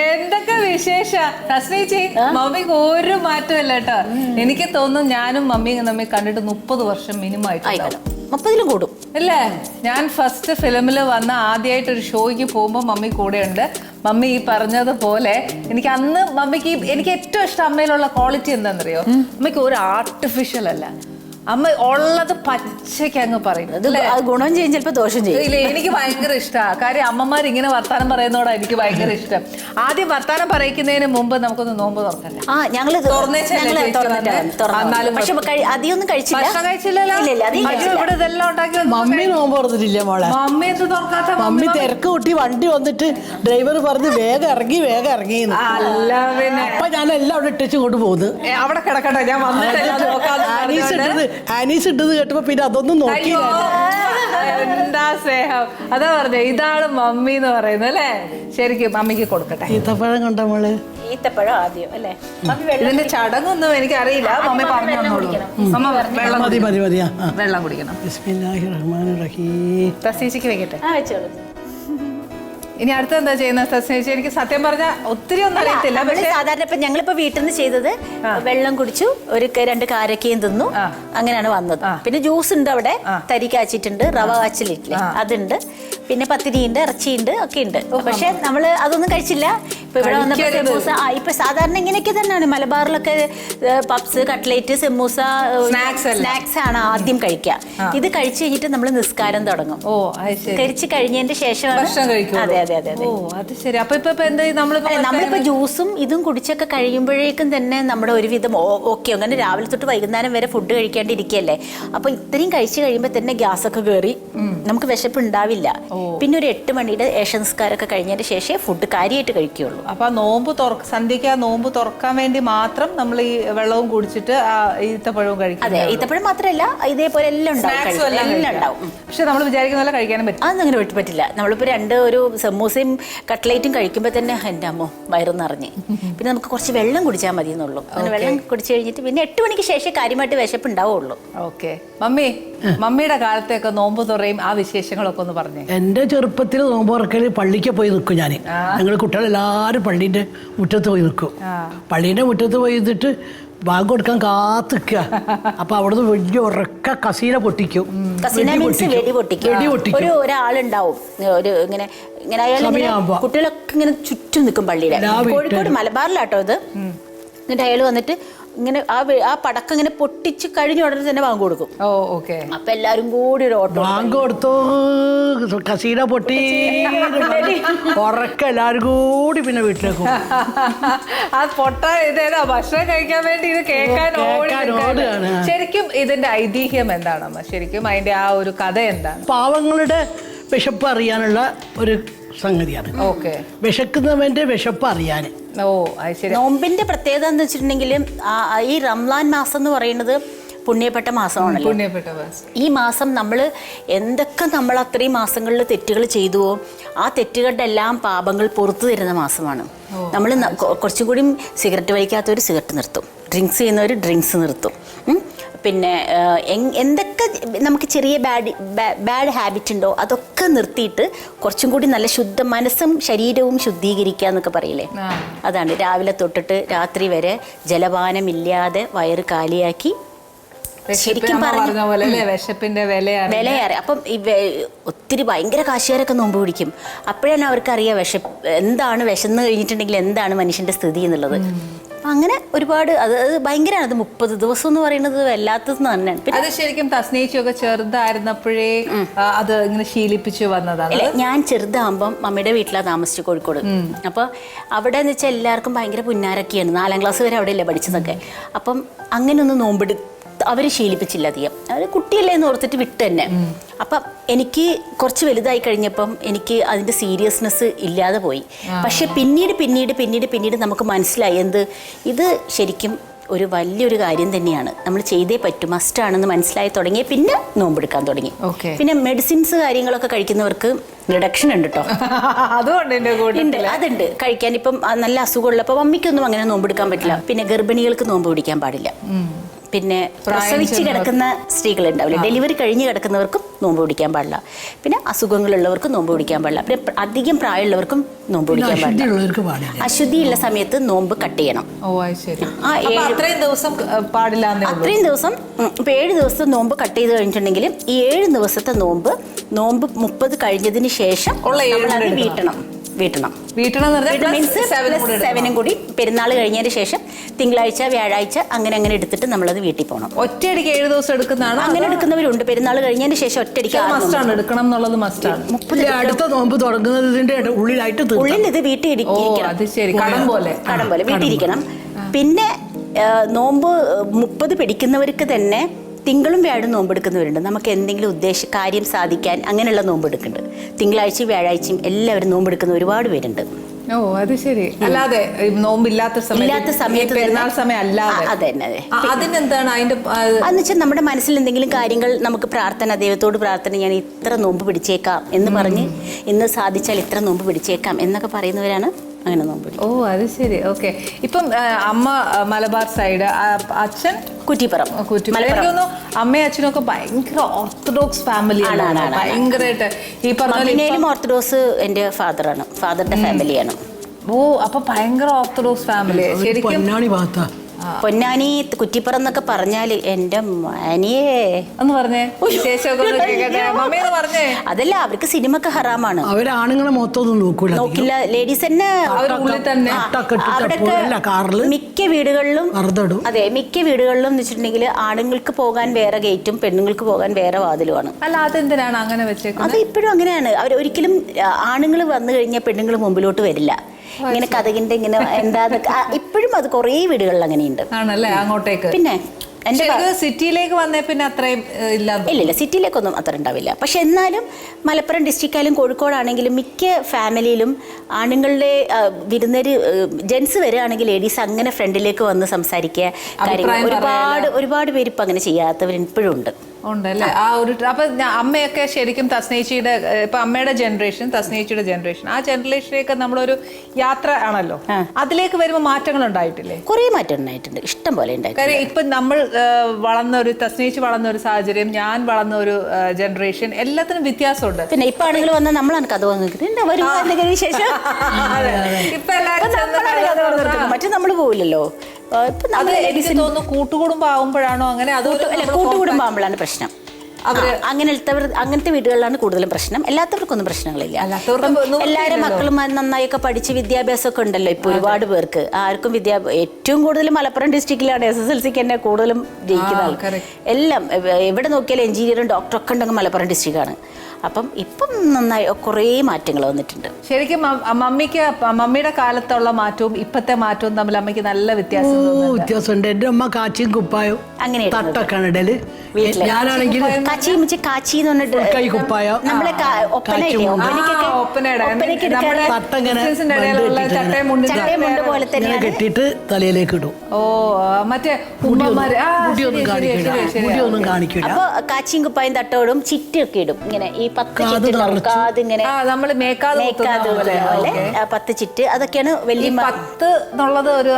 എന്തൊക്കെ വിശേഷ? തസ്നീച്ചി മമ്മിക്ക് ഒരു മാറ്റമില്ല കേട്ടോ. എനിക്ക് തോന്നുന്നു ഞാനും മമ്മിയും നമ്മി കണ്ടിട്ട് മുപ്പത് വർഷം മിനിമം ആയിട്ടുണ്ടാവും. മുപ്പതിലും കൂടും. അല്ലേ? ഞാൻ ഫസ്റ്റ് ഫിലിമിൽ വന്ന ആദ്യമായിട്ട് ഒരു ഷോയ്ക്ക് പോകുമ്പോൾ മമ്മി കൂടെയുണ്ട്. മമ്മി ഈ പറഞ്ഞതുപോലെ എനിക്ക് അന്ന് മമ്മിക്ക് എനിക്ക് ഏറ്റവും ഇഷ്ടം അമ്മയിലുള്ള ക്വാളിറ്റി എന്താണെന്നറിയോ? അമ്മയ്ക്ക് ഒരു ആർട്ടിഫിഷ്യൽ അല്ല. അമ്മ ഉള്ളത് പച്ചയ്ക്ക് അങ്ങ് പറയും. അത് ഗുണം ചെയ്യും ചിലപ്പോൾ ദോഷം ചെയ്യും. ഇല്ല എനിക്ക് ഭയങ്കര ഇഷ്ടമാണ് കാര്യം അമ്മമാർ ഇങ്ങനെ വർത്താനം പറയുന്നതോടാ എനിക്ക് ഭയങ്കര ഇഷ്ടം. ആദ്യം വർത്താനം പറയിക്കുന്നതിന് മുമ്പ് നമുക്കൊന്ന് നോമ്പ് തുറക്കല്ലേ ആ അധികമൊന്നും കഴിച്ചില്ല. മമ്മി നോമ്പ് തുറന്നിട്ടില്ല മോളെ. മമ്മി തുറക്കാത്ത മമ്മി? തിരക്ക് കൂട്ടി വണ്ടി വന്നിട്ട് ഡ്രൈവർ പറഞ്ഞ് വേഗം ഇറങ്ങി വേഗം ഇറങ്ങി അല്ല പിന്നെ അപ്പൊ ഞാൻ എല്ലാം അവിടെ ഇട്ടിച്ചു കൊണ്ട് പോകുന്നത് അവിടെ കിടക്കട്ടെ ഞാൻ വന്നിട്ട് ആനീസ് ഇട്ടത് കേട്ടപ്പോ പിന്നെ അതൊന്നും നോക്കി നോക്കിയില്ല എന്താ സ്നേഹം? അതാ പറഞ്ഞ ഇതാണ് മമ്മി എന്ന് പറയുന്നത് അല്ലേ? ശരിക്കും മമ്മിക്ക് കൊടുക്കട്ടെ. ഈത്തപ്പഴം കണ്ട മോൾ? ഈത്തപ്പഴം ആദ്യം അല്ലേ? ഇതിന്റെ ചടങ്ങൊന്നും എനിക്ക് അറിയില്ല മമ്മി പറഞ്ഞു തന്നോളൂ. അമ്മ വെള്ളം മതി മതി. വെള്ളം കുടിക്കണം. ബിസ്മില്ലാഹി റഹ്മാൻ റഹീം. വെക്കട്ടെ. ആ വെച്ചോളൂ. ഇനി അടുത്ത എന്താ ചെയ്യുന്നത് തസീച്ചി എനിക്ക് സത്യം പറഞ്ഞാൽ ഒത്തിരി ഒന്നും അറിയത്തില്ല. നമ്മൾ പക്ഷെ സാധാരണ ഇപ്പൊ ഞങ്ങളിപ്പോ വീട്ടിൽ നിന്ന് ചെയ്തത് വെള്ളം കുടിച്ചു ഒരു ക- രണ്ട് കാരക്കയും തിന്നു അങ്ങനെയാണ് വന്നത്. പിന്നെ ജ്യൂസ് ഉണ്ട് അവിടെ. തരി കാച്ചിട്ടുണ്ട് റവ കാച്ചിലിട്ടില്ലേ. അതുണ്ട്. പിന്നെ പത്തിരിയുണ്ട് ഇറച്ചിയുണ്ട് ഒക്കെ ഉണ്ട്. പക്ഷെ നമ്മൾ അതൊന്നും കഴിച്ചില്ല. ഇപ്പൊ ഇവിടെ വന്നപ്പോ കഴിക്കരുത്. സെമൂസ ആ ഇപ്പൊ സാധാരണ ഇങ്ങനെയൊക്കെ തന്നെയാണ്. മലബാറിലൊക്കെ പപ്സ് കട്ട്ലേറ്റ് സെമൂസ Snacks അല്ലേ? സ്നാക്സ് ആണ് ആദ്യം കഴിക്കുക. ഇത് കഴിച്ചു കഴിഞ്ഞിട്ട് നമ്മൾ നിസ്കാരം തുടങ്ങും. ഓ അത് ശരി. കഴിച്ചു കഴിഞ്ഞതിന്റെ ശേഷമാണ് ഭക്ഷണം അതെ അതെ അതെ അതെ. ഓ അത് ശരി. അപ്പൊ ഇപ്പൊ എന്താ നമ്മളിപ്പോ അല്ല, നമ്മളിപ്പോ ജ്യൂസും ഇതും കുടിച്ചൊക്കെ കഴിയുമ്പോഴേക്കും തന്നെ നമ്മുടെ ഒരുവിധം ഓക്കെ അങ്ങനെ രാവിലെ തൊട്ട് വൈകുന്നേരം വരെ ഫുഡ് കഴിക്കാണ്ടിരിക്കല്ലേ അപ്പൊ ഇത്രയും കഴിച്ചു കഴിയുമ്പോൾ തന്നെ ഗ്യാസ് ഒക്കെ കയറി നമുക്ക് വിശപ്പ് ഉണ്ടാവില്ല പിന്നെ ഒരു എട്ട് മണിയുടെ ഏഷൻസ്കാരൊക്കെ കഴിഞ്ഞതിന് ശേഷമേ ഫുഡ് കാര്യമായിട്ട് കഴിക്കുകയുള്ളൂ. അപ്പൊ നോമ്പ് തുറക്ക സന്ധ്യക്ക് ആ നോമ്പ് തുറക്കാൻ വേണ്ടി മാത്രം നമ്മൾ ഈ വെള്ളവും കുടിച്ചിട്ട് ഈത്തപ്പഴവും കഴിക്കും അതെ ഈത്തപ്പഴം മാത്രമല്ല ഇതേപോലെ എല്ലാം ഉണ്ടാവും എല്ലാം ഉണ്ടാവും. പക്ഷെ നമ്മൾ വിചാരിക്കുന്ന പോലെ കഴിക്കാനും പറ്റും അതൊന്നും പറ്റി പറ്റില്ല. നമ്മളിപ്പോ രണ്ട് ഒരു സമൂസയും കട്ട്ലേറ്റും കഴിക്കുമ്പോൾ തന്നെ എന്റെ അമ്മോ വയറും നിറഞ്ഞ്. പിന്നെ നമുക്ക് കുറച്ച് വെള്ളം കുടിച്ചാൽ മതി എന്നുള്ളൂ അങ്ങനെ വെള്ളം കുടിച്ചു കഴിഞ്ഞിട്ട് പിന്നെ എട്ട് മണിക്ക് ശേഷം കാര്യമായിട്ട് വിശപ്പ് ഉണ്ടാവുള്ളൂ ഓക്കെ മമ്മി മമ്മിയുടെ കാലത്തെയൊക്കെ നോമ്പ് തുറയും ആ വിശേഷങ്ങളൊക്കെ ഒന്ന് പറഞ്ഞു. എന്റെ ചെറുപ്പത്തിൽ നോമ്പ് തുറക്കൽ പള്ളിക്ക് പോയി നിൽക്കും ഞാൻ ഞങ്ങൾ കുട്ടികളെല്ലാവരും പള്ളീന്റെ മുറ്റത്ത് പോയി നിൽക്കും. പള്ളീന്റെ മുറ്റത്ത് പോയി നിന്നിട്ട് ബാങ്ക് കൊടുക്കാൻ കാത്തിക്കുക. [LAUGHS] അപ്പൊ അവിടുന്ന് വലിയ ഉറക്ക കസീന പൊട്ടിക്കും. വെടി പൊട്ടിക്കും. ഒരു ഒരാളുണ്ടാവും. ഒരു ഇങ്ങനെ ഇങ്ങനെ അയാൾ ഇങ്ങനെ. കുട്ടികളൊക്കെ ഇങ്ങനെ ചുറ്റും നിൽക്കും പള്ളിയിലെ. കോഴിക്കോട് മലബാറിലാട്ടോ ഇത്. എന്നിട്ട് അയാൾ വന്നിട്ട് ഇങ്ങനെ ആ ആ പടക്കം ഇങ്ങനെ പൊട്ടിച്ച് കഴിഞ്ഞ ഉടനെ തന്നെ വാങ്ങ കൊടുക്കും. ഓ ഓക്കെ. അപ്പൊ എല്ലാരും കൂടി ഒരു ഓട്ടോ വാങ്ങ കൊടുത്തു കസീന പൊട്ടി. എല്ലാരും കൂടി പിന്നെ വീട്ടിലേക്ക്. ആ പൊട്ട ഇതേതാ? ഭക്ഷണം കഴിക്കാൻ വേണ്ടി ഇത് കേൾക്കാൻ. ശരിക്കും ഇതിന്റെ ഐതിഹ്യം എന്താണ് അമ്മ? ശരിക്കും അതിന്റെ ആ ഒരു കഥ എന്താണ്? പാവങ്ങളുടെ വിശപ്പ് അറിയാനുള്ള ഒരു സംഗതിയാണ്. ഓക്കെ. വിശക്കുന്നവന്റെ വിശപ്പ് അറിയാൻ ഓ അത് ശരി. നോമ്പിന്റെ പ്രത്യേകത എന്ന് വെച്ചിട്ടുണ്ടെങ്കിൽ ഈ റംലാൻ മാസം എന്ന് പറയുന്നത് പുണ്യപ്പെട്ട മാസമാണ് പുണ്യപ്പെട്ട ഈ മാസം നമ്മൾ എന്തൊക്കെ നമ്മൾ അത്രയും മാസങ്ങളിൽ തെറ്റുകൾ ചെയ്തുവോ ആ തെറ്റുകളുടെ എല്ലാം പാപങ്ങൾ പുറത്തു തരുന്ന മാസമാണ്. നമ്മൾ കുറച്ചും കൂടി സിഗരറ്റ് വലിക്കാത്തവർ സിഗരറ്റ് നിർത്തും. ഡ്രിങ്ക്സ് ചെയ്യുന്നവർ ഡ്രിങ്ക്സ് നിർത്തും. പിന്നെ എന്തൊക്കെ നമുക്ക് ചെറിയ ബാഡ് ബാഡ് ഹാബിറ്റ് ഉണ്ടോ അതൊക്കെ നിർത്തിയിട്ട് കുറച്ചും കൂടി നല്ല ശുദ്ധ മനസ്സും ശരീരവും ശുദ്ധീകരിക്കുക എന്നൊക്കെ പറയില്ലേ? അതാണ്. രാവിലെ തൊട്ടിട്ട് രാത്രി വരെ ജലപാനമില്ലാതെ വയറ് കാലിയാക്കി ശരിക്കും വിശപ്പിന്റെ വിലയേറെ. അപ്പം ഈ ഒത്തിരി ഭയങ്കര കാശുകാരൊക്കെ നോമ്പ് പിടിക്കും. അപ്പോഴാണ് അവർക്കറിയാം വിഷ എന്താണ് വിശന്ന് കഴിഞ്ഞിട്ടുണ്ടെങ്കിൽ എന്താണ് മനുഷ്യന്റെ സ്ഥിതി എന്നുള്ളത്. അങ്ങനെ ഒരുപാട് അത് ഭയങ്കരമാണ് അത് മുപ്പത് ദിവസം എന്ന് പറയുന്നത് വല്ലാത്തത് തന്നെയാണ്. പിന്നെ അത് ശരിക്കും തസ്നേച്ചൊക്കെ ചെറുതായിരുന്നപ്പോഴേ അത് ഇങ്ങനെ ശീലിപ്പിച്ചു വന്നതാണ്. ഞാൻ ചെറുതാകുമ്പം മമ്മിയുടെ വീട്ടിലാണ് താമസിച്ചു കോഴിക്കോട്. അപ്പോൾ അവിടെ എന്ന് വെച്ചാൽ എല്ലാവർക്കും ഭയങ്കര പുന്നാരൊക്കെയാണ്. നാലാം ക്ലാസ് വരെ അവിടെ ഇല്ല പഠിച്ചതൊക്കെ. അപ്പം അങ്ങനെ ഒന്ന് നോമ്പിട് അവർ ശീലിപ്പിച്ചില്ല അധികം. അവർ കുട്ടിയല്ലേ എന്ന് ഓർത്തിട്ട് വിട്ട് തന്നെ. അപ്പം എനിക്ക് കുറച്ച് വലുതായി കഴിഞ്ഞപ്പം എനിക്ക് അതിന്റെ സീരിയസ്നെസ് ഇല്ലാതെ പോയി. പക്ഷെ പിന്നീട് പിന്നീട് പിന്നീട് പിന്നീട് നമുക്ക് മനസ്സിലായി എന്ത്? ഇത് ശരിക്കും ഒരു വലിയൊരു കാര്യം തന്നെയാണ്. നമ്മൾ ചെയ്തേ പറ്റും. മസ്റ്റാണെന്ന് മനസ്സിലായി തുടങ്ങി. പിന്നെ നോമ്പെടുക്കാൻ തുടങ്ങി. പിന്നെ മെഡിസിൻസ് കാര്യങ്ങളൊക്കെ കഴിക്കുന്നവർക്ക് റിഡക്ഷൻ ഉണ്ട് കേട്ടോ [LAUGHS] അതുകൊണ്ട് അതുണ്ട്. കഴിക്കാൻ ഇപ്പം നല്ല അസുഖമുള്ളപ്പോൾ മമ്മിക്കൊന്നും അങ്ങനെ നോമ്പെടുക്കാൻ പറ്റില്ല. പിന്നെ ഗർഭിണികൾക്ക് നോമ്പ് പിടിക്കാൻ പാടില്ല. പിന്നെ പ്രസവിച്ച് കിടക്കുന്ന സ്ത്രീകളുണ്ടാവില്ല? ഡെലിവറി കഴിഞ്ഞ് കിടക്കുന്നവർക്കും നോമ്പ് പിടിക്കാൻ പാടില്ല. പിന്നെ അസുഖങ്ങളുള്ളവർക്കും നോമ്പ് പിടിക്കാൻ പാടില്ല. പിന്നെ അധികം പ്രായമുള്ളവർക്കും നോമ്പ് പിടിക്കാൻ പാടില്ല. അശുദ്ധി പാടില്ല. അശുദ്ധിയുള്ള സമയത്ത് നോമ്പ് കട്ട് ചെയ്യണം. അത്രയും ദിവസം പാടില്ല അത്രയും ദിവസം ഇപ്പൊ ഏഴ് ദിവസത്തെ നോമ്പ് കട്ട് ചെയ്ത് കഴിഞ്ഞിട്ടുണ്ടെങ്കിൽ ഈ ഏഴ് ദിവസത്തെ നോമ്പ് നോമ്പ് മുപ്പത് കഴിഞ്ഞതിന് ശേഷം ഉള്ള ഏഴ് വീട്ടണം. വീട്ടണം. വീട്ടണം മീൻസ്. സെവനും കൂടി പെരുന്നാൾ കഴിഞ്ഞതിന് ശേഷം തിങ്കളാഴ്ച വ്യാഴാഴ്ച അങ്ങനെ അങ്ങനെ എടുത്തിട്ട് നമ്മളത് വീട്ടിൽ പോകണം ഒറ്റയടിക്ക് ഏഴ് ദിവസം എടുക്കുന്നതാണ് അങ്ങനെ എടുക്കുന്നവരുണ്ട്. പെരുന്നാൾ കഴിഞ്ഞതിന് ശേഷം ഒറ്റയടിക്ക്. മസ്റ്റാണ് എടുക്കണം എന്നുള്ളത് മസ്റ്റാണ് അടുത്ത നോമ്പ് തുടങ്ങുന്നതിന്റെ ഉള്ളിലായിട്ട്. ഉള്ളിൽ ഇത് വീട്ടിൽ ഇരിക്കണം. കടം പോലെ. കടം പോലെ. വീട്ടിലിരിക്കണം പിന്നെ നോമ്പ് മുപ്പത് പിടിക്കുന്നവർക്ക് തന്നെ തിങ്കളും വ്യാഴം നോമ്പെടുക്കുന്നവരുണ്ട്. നമുക്ക് എന്തെങ്കിലും ഉദ്ദേശ കാര്യം സാധിക്കാൻ അങ്ങനെയുള്ള നോമ്പെടുക്കുന്നുണ്ട്. തിങ്കളാഴ്ചയും വ്യാഴാഴ്ചയും എല്ലാവരും നോമ്പെടുക്കുന്ന ഒരുപാട് പേരുണ്ട്. ഓ അത് ശരി. അല്ലാതെ നോമ്പില്ലാത്ത ഇല്ലാത്ത സമയത്ത് പെരുന്നാൾ സമയം അല്ലാതെ അതെ. അതിനെന്താണ് അതിന്റെ അതെന്ന് വെച്ചാൽ നമ്മുടെ മനസ്സിൽ എന്തെങ്കിലും കാര്യങ്ങൾ നമുക്ക് പ്രാർത്ഥന ദൈവത്തോട് പ്രാർത്ഥന ഞാൻ ഇത്ര നോമ്പ് പിടിച്ചേക്കാം എന്ന് പറഞ്ഞ് ഇന്ന് സാധിച്ചാൽ ഇത്ര നോമ്പ് പിടിച്ചേക്കാം എന്നൊക്കെ പറയുന്നവരാണ് അങ്ങനെ നോമ്പ് ഓ അത് ശരി. ഓക്കെ. ഇപ്പം അമ്മ മലബാർ സൈഡ് അച്ഛൻ? കുറ്റിപ്പുറം. കുറ്റിപ്പുറം. എനിക്ക് തോന്നുന്നു അമ്മയും അച്ഛനും ഒക്കെ ഭയങ്കര ഓർത്തഡോക്സ് ഫാമിലി. ഭയങ്കരമായിട്ട് ഈ പറഞ്ഞാലും ഓർത്തഡോക്സ് എന്റെ ഫാദറാണ് ഫാദറിന്റെ ഫാമിലിയാണ് ഓ അപ്പൊ ഭയങ്കര ഓർത്തഡോക്സ് ഫാമിലി ശരിക്കും പൊന്നാനി കുറ്റിപ്പുറം എന്നൊക്കെ പറഞ്ഞാൽ എന്റെ മാനിയേ. എന്ന് പറഞ്ഞേ. പറഞ്ഞേ. അതല്ല അവർക്ക് സിനിമക്ക് ഹറാമാണ്. അവരാണുങ്ങളെ മൊത്തമൊന്നും നോക്കൂല. നോക്കില്ല ലേഡീസ് തന്നെ മിക്ക വീടുകളിലും അതെ മിക്ക വീടുകളിലും എന്ന് വെച്ചിട്ടുണ്ടെങ്കിൽ ആണുങ്ങൾക്ക് പോകാൻ വേറെ ഗേറ്റും പെണ്ണുങ്ങൾക്ക് പോകാൻ വേറെ വാതിലുമാണ്. അല്ല അതെന്തിനാണ് അങ്ങനെ വെച്ചേക്കുന്നത് അത് ഇപ്പോഴും അങ്ങനെയാണ്. അവർ ഒരിക്കലും ആണുങ്ങൾ വന്നു കഴിഞ്ഞാൽ പെണ്ണുങ്ങൾ മുമ്പിലോട്ട് വരില്ല. ഇങ്ങനെ കഥകിന്റെ ഇങ്ങനെ എന്താ ഇപ്പോഴും അത് കുറേ വീടുകളിൽ അങ്ങനെയുണ്ട്. ആണല്ലേ? അങ്ങോട്ടേക്ക്. പിന്നെ എന്റെ സിറ്റിയിലേക്ക് വന്നേ പിന്നെ അത്രയും ഇല്ല. ഇല്ല സിറ്റിയിലേക്കൊന്നും അത്ര ഉണ്ടാവില്ല. പക്ഷെ എന്നാലും മലപ്പുറം ഡിസ്ട്രിക്റ്റായാലും കോഴിക്കോടാണെങ്കിലും മിക്ക ഫാമിലിയിലും ആണുങ്ങളുടെ വിരുന്നേര് ജെൻസ് വരികയാണെങ്കിൽ ലേഡീസ് അങ്ങനെ ഫ്രണ്ടിലേക്ക് വന്ന് സംസാരിക്കുക കാര്യങ്ങൾ ഒരുപാട് ഒരുപാട് പേര് ഇപ്പം അങ്ങനെ ചെയ്യാത്തവർ ഇപ്പോഴും ഉണ്ട്. ഉണ്ടല്ലേ? ആ ഒരു അപ്പൊ അമ്മയൊക്കെ ശരിക്കും തസ്നേച്ചിയുടെ ഇപ്പൊ അമ്മയുടെ ജനറേഷൻ തസ്നേച്ചിയുടെ ജനറേഷൻ ആ ജനറേഷനിലേക്ക് നമ്മളൊരു യാത്ര ആണല്ലോ. അതിലേക്ക് വരുമ്പോൾ മാറ്റങ്ങൾ ഉണ്ടായിട്ടില്ലേ കുറെ മാറ്റം ഉണ്ടായിട്ടുണ്ട് ഇഷ്ടം പോലെ കാര്യം ഇപ്പൊ നമ്മൾ വളർന്ന ഒരു തസ്നേച്ച് വളർന്ന ഒരു സാഹചര്യം ഞാൻ വളർന്ന ഒരു ജനറേഷൻ എല്ലാത്തിനും വ്യത്യാസമുണ്ട്. പിന്നെ ഇപ്പൊ ആണെങ്കിൽ വന്നാൽ നമ്മളാണ് കഥ വന്നിട്ട് ശേഷം. [LAUGHS] മറ്റേ നമ്മൾ പോവില്ലല്ലോ. അത് എനിക്ക് തോന്നുന്നു കൂട്ടുകുടുംബം ആവുമ്പോഴാണോ അങ്ങനെ അത് അല്ല കൂട്ടുകുടുംബാകുമ്പോഴാണ് പ്രശ്നം. ആ, അങ്ങനത്തെ അങ്ങനത്തെ വീടുകളിലാണ് കൂടുതലും പ്രശ്നം. എല്ലാത്തവർക്കൊന്നും പ്രശ്നങ്ങളില്ല. എല്ലാവരും മക്കളും നന്നായൊക്കെ പഠിച്ച് വിദ്യാഭ്യാസമൊക്കെ ഉണ്ടല്ലോ ഇപ്പൊ ഒരുപാട് പേർക്ക്. ആർക്കും വിദ്യാഭ്യാസം ഏറ്റവും കൂടുതൽ മലപ്പുറം ഡിസ്ട്രിക്റ്റിലാണ് എസ് എസ് എൽ സിക്ക് തന്നെ കൂടുതലും ജയിക്കുന്ന ആൾക്കാർ ആൾ എല്ലാം എവിടെ നോക്കിയാലും എഞ്ചിനീയറും ഡോക്ടറൊക്കെ ഉണ്ടെങ്കിൽ മലപ്പുറം ഡിസ്ട്രിക്റ്റാണ്. അപ്പം ഇപ്പം നന്നായി കുറേ മാറ്റങ്ങൾ വന്നിട്ടുണ്ട്. ശരിക്കും മമ്മിക്ക് മമ്മിയുടെ കാലത്തുള്ള മാറ്റവും ഇപ്പത്തെ മാറ്റവും തമ്മിൽ അമ്മയ്ക്ക് നല്ല വ്യത്യാസം. വ്യത്യാസമുണ്ട്. എന്റെ അമ്മ കാച്ചിയും കുപ്പായോ അങ്ങനെ. തട്ടൊക്കെയാണ് ഇടൽ. ഞാനാണെങ്കിൽ കാച്ചി മിച്ചി കാച്ചി എന്ന് പറഞ്ഞിട്ട് കൈ കുപ്പായം. നമ്മളെ ഒപ്പനയുടെ. പോലെ തന്നെ കെട്ടിയിട്ട് തലയിലേക്ക് ഇടും. ഓ മറ്റേ മുടിയൊന്നും കാണിക്കില്ല. മുടിയൊന്നും കാണിക്കില്ല അപ്പൊ കാച്ചിയും കുപ്പായും തട്ടോടും ചിറ്റൊക്കെ ഇടും. ഇങ്ങനെ ഈ പത്ത് ചിറ്റ് മേക്കാതെ മേക്കാത് പോലെ. പത്ത് ചിറ്റ് അതൊക്കെയാണ് വലിയ പത്ത് എന്നുള്ളത് ഒരു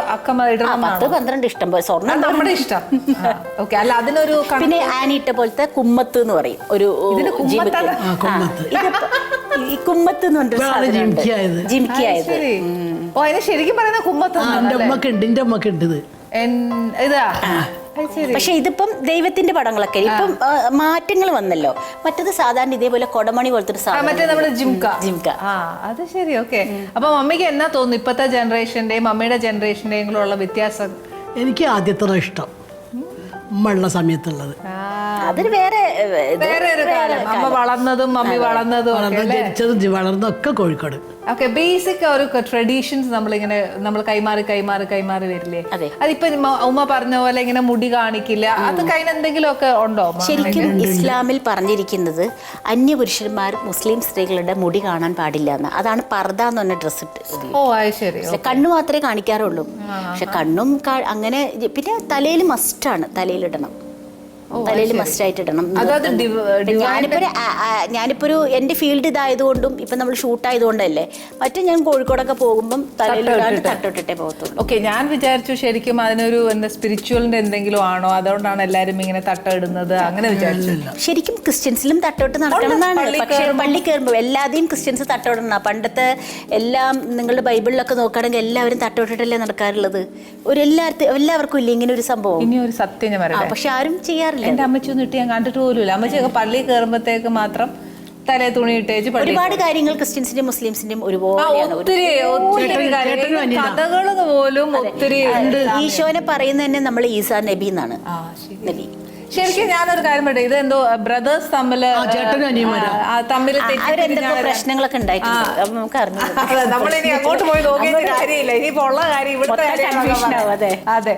പത്ത് പന്ത്രണ്ട് ഇഷ്ടം പോലെ. സ്വർണം നമ്മുടെ ഇഷ്ടം. ഓക്കെ. അല്ല അതിനൊരു പിന്നെ ആനിയിട്ട ഇട്ട പോലത്തെ കുമ്മത്ത് എന്ന് പറയും. ഒരു കുമ്മത്ത്. ആ, ഈ കുമ്മത്ത് എന്ന്. ജിമിക്കിയായത്. ഓ അതിന് ശരിക്കും പറയുന്ന കുമ്മത്ത് ഇത്. ഇതാ. പക്ഷെ ഇതിപ്പം ദൈവത്തിന്റെ പടങ്ങളൊക്കെ ഇപ്പം മാറ്റങ്ങൾ വന്നല്ലോ. മറ്റത് സാധാരണ ഇതേപോലെ കൊടമണി പോലത്തെ ഒരു സാധനം. മറ്റേ നമ്മുടെ ജിംക. ജിംക. ആ അത് ശരി ഓക്കെ. അപ്പൊ മമ്മിക്ക് എന്നാ തോന്നുന്നു? ഇപ്പത്തെ ജനറേഷന്റെയും മമ്മിയുടെ ജനറേഷന്റെയും കൂടെ ഉള്ള വ്യത്യാസം? എനിക്ക് ആദ്യത്തെ ഇഷ്ടം. ഉമ്മയുള്ള സമയത്തുള്ളത്. ആ, അതൊരു വേറെ വേറെ ഒരു കാലം. അമ്മ വളർന്നതും മമ്മി വളർന്നതും ഒക്കെ ജനിച്ചതും ജി- വളർന്നതൊക്കെ കോഴിക്കോട്. ഓക്കെ ബേസിക് ഒരു ട്രഡീഷൻസ് നമ്മളിങ്ങനെ നമ്മൾ കൈമാറി കൈമാറി കൈമാറി വരില്ലേ? അതെ. അതിപ്പോ ഉമ്മ- പറഞ്ഞ പോലെ ഇങ്ങനെ മുടി കാണിക്കില്ല. അത് കഴിഞ്ഞ എന്തെങ്കിലും ഒക്കെ ഉണ്ടോ ശരിക്കും ഇസ്ലാമിൽ പറഞ്ഞിരിക്കുന്നത് അന്യപുരുഷന്മാർ മുസ്ലിം സ്ത്രീകളുടെ മുടി കാണാൻ പാടില്ല എന്ന്. അതാണ് പർദ എന്ന് പറഞ്ഞ ഡ്രസ്സ് ഇട്ട് ഓ ശരി. കണ്ണു മാത്രമേ കാണിക്കാറുള്ളൂ. പക്ഷെ കണ്ണും അങ്ങനെ പിന്നെ തലയിൽ മസ്റ്റാണ് തലയിലിടണം തലയിൽ മസ്റ്റ് ആയിട്ട് ഇടണം ഞാനിപ്പോ ഞാനിപ്പോ ഒരു എന്റെ ഫീൽഡ് ഇതായതുകൊണ്ടും ഇപ്പൊ നമ്മൾ ഷൂട്ട് ആയതുകൊണ്ടല്ലേ മറ്റേ ഞാൻ കോഴിക്കോടൊക്കെ പോകുമ്പോൾ തലയിൽ തട്ടോട്ടിട്ടേ പോകത്തുള്ളൂ. ഓക്കെ ഞാൻ വിചാരിച്ചു ശരിക്കും അതിനൊരു എന്താ സ്പിരിച്വലിന്റെ എന്തെങ്കിലും ആണോ? അതുകൊണ്ടാണ് എല്ലാരും ഇങ്ങനെ തട്ട ഇടുന്നത് അങ്ങനെ വിചാരിച്ചു. ശരിക്കും ക്രിസ്ത്യൻസിലും തട്ടോട്ട് നടക്കണം എന്നാണ് പള്ളി പക്ഷേ പള്ളി കയറുമ്പോൾ എല്ലാതെയും ക്രിസ്ത്യൻസ് തട്ടോടണം പണ്ടത്തെ എല്ലാം നിങ്ങളുടെ ബൈബിളിലൊക്കെ നോക്കുകയാണെങ്കിൽ എല്ലാവരും തട്ടോട്ടിട്ടല്ലേ നടക്കാറുള്ളത്? ഒരു എല്ലാവർക്കും എല്ലാവർക്കും ഇല്ല ഇങ്ങനെ ഒരു സംഭവം? ഇനി ഒരു സത്യം ഞാൻ പക്ഷെ ആരും ചെയ്യാറില്ല. എന്റെ അമ്മച്ചി ഒന്നും ഇട്ട് ഞാൻ കണ്ടിട്ട് പോലുമില്ല. അമ്മച്ചിയൊക്കെ പള്ളി കയറുമ്പോഴത്തേക്ക് മാത്രം തലേ തുണി ഇട്ടേച്ച് പള്ളി ഒരുപാട് കാര്യങ്ങൾ ക്രിസ്ത്യൻസിന്റെയും മുസ്ലിംസിന്റെയും ആ, ഒരുപോലെയാണ് ഒരു- ഒത്തിരി ഒത്തിരി കാര്യങ്ങൾ. കഥകൾ പോലും ഒത്തിരി ഉണ്ട്. ഈശോനെ പറയുന്നത് തന്നെ നമ്മൾ ഈസാ നബി എന്നാണ്. നബി. ശരിക്കും ഞാനൊരു കാര്യം പറയട്ടെ. ഇത് എന്തോ ബ്രദേഴ്സ് തമ്മിൽ. തമ്മിൽ പ്രശ്നങ്ങളൊക്കെ [LAUGHS] നമ്മളിനി അങ്ങോട്ട് പോയി നോക്കിയിട്ട് കാര്യമില്ല ഇനിയിപ്പോ ഉള്ള കാര്യം ഇവിടുത്തെ അതെ. അതെ.